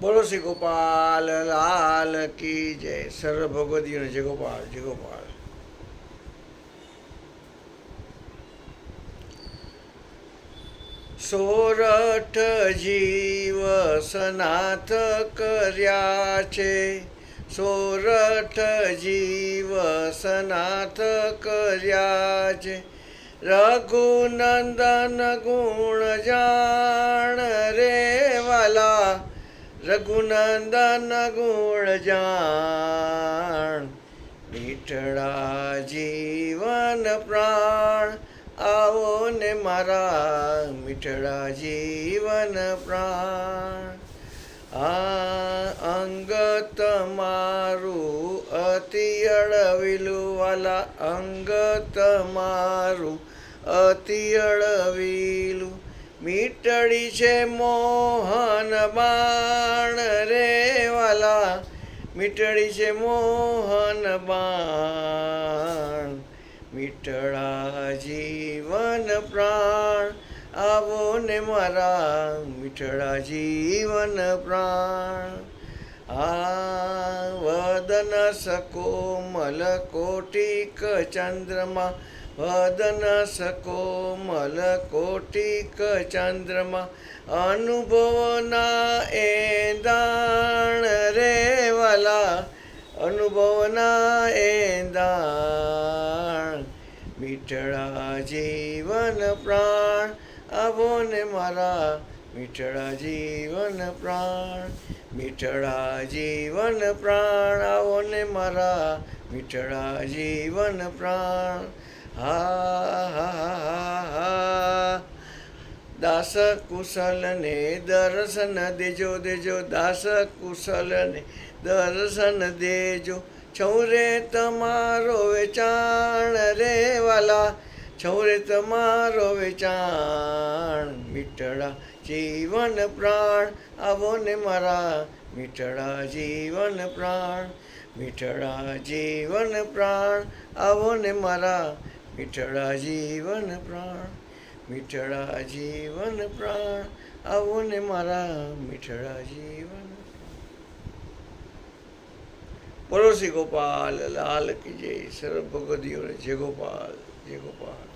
બોલો શ્રી ગોપાલ, લાલ કી જય. સર્વ ભગવદીઓને જય ગોપાલ જય ગોપાલ. સોરઠ જીવ સનાથ કર્યા છે. સોરઠ જીવ સનાથ કર્યા છે. રઘુનંદન ગુણ જાણ રઘુનંદન ગુણ જાણ મીઠડા જીવન પ્રાણ આવો ને મારા મીઠડા જીવન પ્રાણ આ અંગત મારું અતિ અળવિલું વાલા અંગત મારું અતિ અળવિલું મીટડી છે મોહન બાણ રે વાલા. મીટડી છે મોહન બાણ. મીઠડા જીવન પ્રાણ. આવો ને મારા મીઠડા જીવન પ્રાણ. આ વદન સકોમલ કોટિક ચંદ્રમા. વદન સકોમલ કોટિક ચંદ્રમા અનુભવના એ દાણ રે વાલા. અનુભવના એ દાણ, મીઠળા જીવન પ્રાણ. આવો ને મારા મીઠળા જીવન પ્રાણ, મીઠળા જીવન પ્રાણ. આવો ને મારા મીઠળા જીવન પ્રાણ. દાસ કુશલને દર્શન દેજો દેજો દાસ કુશલને દર્શન દેજો. છૌરે તમારો વેચાણ રે વાલા છૌરે તમારો વેચાણ. મીઠડા જીવન પ્રાણ, આવો ને મારા મીઠડા જીવન પ્રાણ. મીઠડા જીવન પ્રાણ, આવો ને મારા મીઠડા જીવન પ્રાણ મીઠડા જીવન પ્રાણ આવો ને મારા મીઠડા જીવન પડોશી ગોપાલ, લાલ કી જય સર્વ ભગવદીઓને જય ગોપાલ જય ગોપાલ.